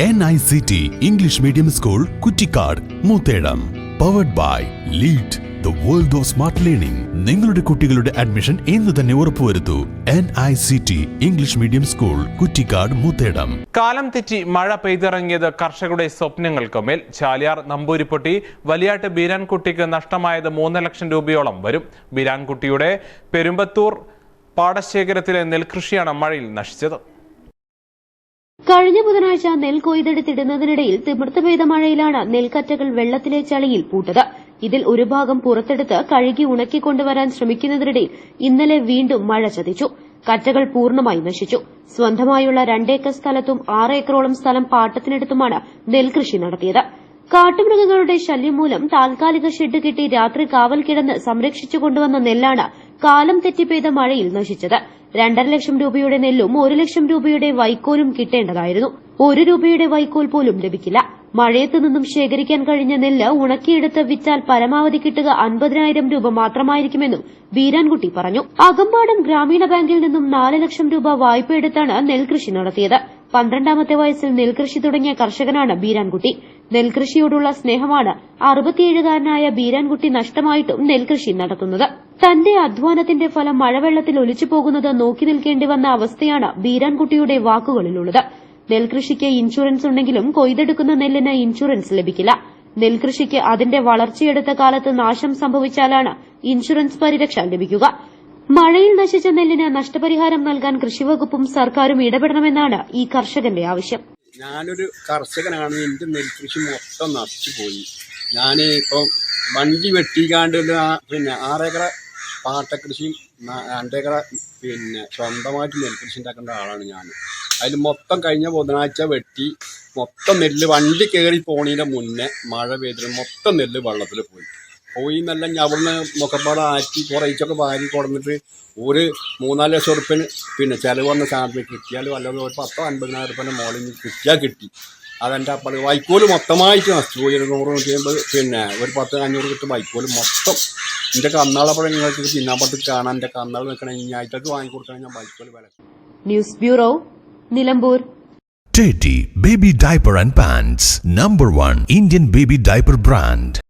N I C T English medium school Kuttikkad Moothedam powered by lead the world of smart learning നിങ്ങളുടെ കുട്ടികളുടെ admission ഇന്ന് തന്നെ ഉറപ്പുവരുത്തൂ. N I C T English medium school Kuttikkad Moothedam കാലം തെറ്റി മഴ പെയ്തിറങ്ങിയത് കർഷകരുടെ സ്വപ്നങ്ങൾക്ക് മേൽ. ചാലിയാർ നമ്പൂരിപ്പൊട്ടി വലിയാട്ട് ബീരാൻകുട്ടിക്ക് നഷ്ടമായത് മൂന്ന് ലക്ഷം രൂപയോളം വരും. ബീരാൻകുട്ടിയുടെ പെരുമ്പത്തൂർ പാടശേഖരത്തിലെ നെൽകൃഷിയാണ് മഴയിൽ നശിച്ചത്. കഴിഞ്ഞ ബുധനാഴ്ച നെൽ കൊയ്തെടുത്തിടുന്നതിനിടയിൽ തിമിർത്ത് പെയ്ത മഴയിലാണ് നെൽക്കറ്റകൾ വെള്ളത്തിലെ ചളിയിൽ പൂട്ടത്. ഇതിൽ ഒരു ഭാഗം പുറത്തെടുത്ത് കഴുകി ഉണക്കിക്കൊണ്ടുവരാൻ ശ്രമിക്കുന്നതിനിടയിൽ ഇന്നലെ വീണ്ടും മഴ ചതിച്ചു. കറ്റകൾ പൂർണമായി നശിച്ചു. സ്വന്തമായുള്ള രണ്ടേക്കർ സ്ഥലത്തും ആറ് ഏക്കറോളം സ്ഥലം പാട്ടത്തിനെടുത്തുമാണ് നെൽകൃഷി നടത്തിയത്. കാട്ടുമൃഗങ്ങളുടെ ശല്യം മൂലം താൽക്കാലിക ഷെഡ് കെട്ടി രാത്രി കാവൽ കിടന്ന് സംരക്ഷിച്ചുകൊണ്ടുവന്ന നെല്ലാണ് കാലം തെറ്റി പെയ്ത മഴയിൽ നശിച്ചത്. രണ്ടര ലക്ഷം രൂപയുടെ നെല്ലും ഒരു ലക്ഷം രൂപയുടെ വൈക്കോലും കിട്ടേണ്ടതായിരുന്നു. ഒരു രൂപയുടെ വൈക്കോൽ പോലും ലഭിക്കില്ല. മഴയത്ത് നിന്നും ശേഖരിക്കാൻ കഴിഞ്ഞ നെല്ല് ഉണക്കിയെടുത്ത് വിറ്റാൽ പരമാവധി കിട്ടുക അൻപതിനായിരം രൂപ മാത്രമായിരിക്കുമെന്നും വീരാൻകുട്ടി പറഞ്ഞു. അകമ്പാടം ഗ്രാമീണ ബാങ്കിൽ നിന്നും നാല് ലക്ഷം രൂപ വായ്പയെടുത്താണ് നെൽകൃഷി നടത്തിയത്. പന്ത്രണ്ടാമത്തെ വയസ്സിൽ നെൽകൃഷി തുടങ്ങിയ കർഷകനാണ് ബീരാൻകുട്ടി. നെൽകൃഷിയോടുള്ള സ്നേഹമാണ് അറുപത്തിയേഴുകാരനായ ബീരാൻകുട്ടി നഷ്ടമായിട്ടും നെൽകൃഷി നടത്തുന്നത്. തന്റെ അധ്വാനത്തിന്റെ ഫലം മഴവെള്ളത്തിൽ ഒലിച്ചു പോകുന്നത് നോക്കി നിൽക്കേണ്ടി വന്ന അവസ്ഥയാണ് ബീരാൻകുട്ടിയുടെ വാക്കുകളിലുള്ളത്. നെൽകൃഷിക്ക് ഇൻഷുറൻസ് ഉണ്ടെങ്കിലും കൊയ്തെടുക്കുന്ന നെല്ലിന് ഇൻഷുറൻസ് ലഭിക്കില്ല. നെൽകൃഷിക്ക് അതിന്റെ വളർച്ചയെടുത്ത കാലത്ത് നാശം സംഭവിച്ചാലാണ് ഇൻഷുറൻസ് പരിരക്ഷ ലഭിക്കുക. മഴയിൽ നശിച്ച നെല്ലിന് നഷ്ടപരിഹാരം നൽകാൻ കൃഷിവകുപ്പും സർക്കാരും ഇടപെടണമെന്നാണ് ഈ കർഷകന്റെ ആവശ്യം. ഞാനൊരു കർഷകനാണ്. എന്റെ നെൽകൃഷി മൊത്തം നശിച്ചു പോയി. ഞാൻ ഇപ്പം വണ്ടി വെട്ടിക്കാണ്ട് പിന്നെ ആറേക്കറ പാട്ടക്കൃഷിയും രണ്ടേക്കർ പിന്നെ സ്വന്തമായിട്ട് നെൽകൃഷി ഉണ്ടാക്കേണ്ട ആളാണ് ഞാൻ. അതിൽ മൊത്തം കഴിഞ്ഞ ബുധനാഴ്ച വെട്ടി മൊത്തം നെല്ല് വണ്ടി കയറി പോണതിന്റെ മുന്നേ മഴ പെയ്തിട്ട് മൊത്തം നെല്ല് വെള്ളത്തിൽ പോയി. പോയി എന്നല്ല ഞാൻ അവിടുന്ന് മുഖപ്പാട് ആറ്റി കുറേച്ചൊക്കെ വാരി കൊടുന്നിട്ട് ഒരു മൂന്നാൽ ലക്ഷം ഉറുപ്പിന് പിന്നെ ചിലവ് വന്ന സാധനത്തിന് കിട്ടിയാൽ വല്ലതും ഒരു പത്തോ അൻപതിനായിരം ഉറുപ്പിന്റെ മോളിൽ കിട്ടിയാൽ കിട്ടി. അതെന്റെ അപ്പോൾ വൈക്കോൽ മൊത്തമായിട്ട് നശിച്ചു പോയി. ഒരു നൂറ് നൂറ്റി അമ്പത് പിന്നെ ഒരു പത്ത് അഞ്ഞൂറ് കിട്ടും വൈക്കോൽ മൊത്തം. എന്റെ കന്നാളപ്പഴം നിങ്ങൾക്ക് പിന്നാമ്പത്ത് കാണാൻ എന്റെ കന്നാൾ നിൽക്കണം ഇനി ആയിട്ടൊക്കെ വാങ്ങിക്കൊടുക്കണം ഞാൻ വൈക്കോൽ വില. News bureau Nilambur. Teddy Baby Diaper and Pants Number 1 Indian Baby Diaper Brand.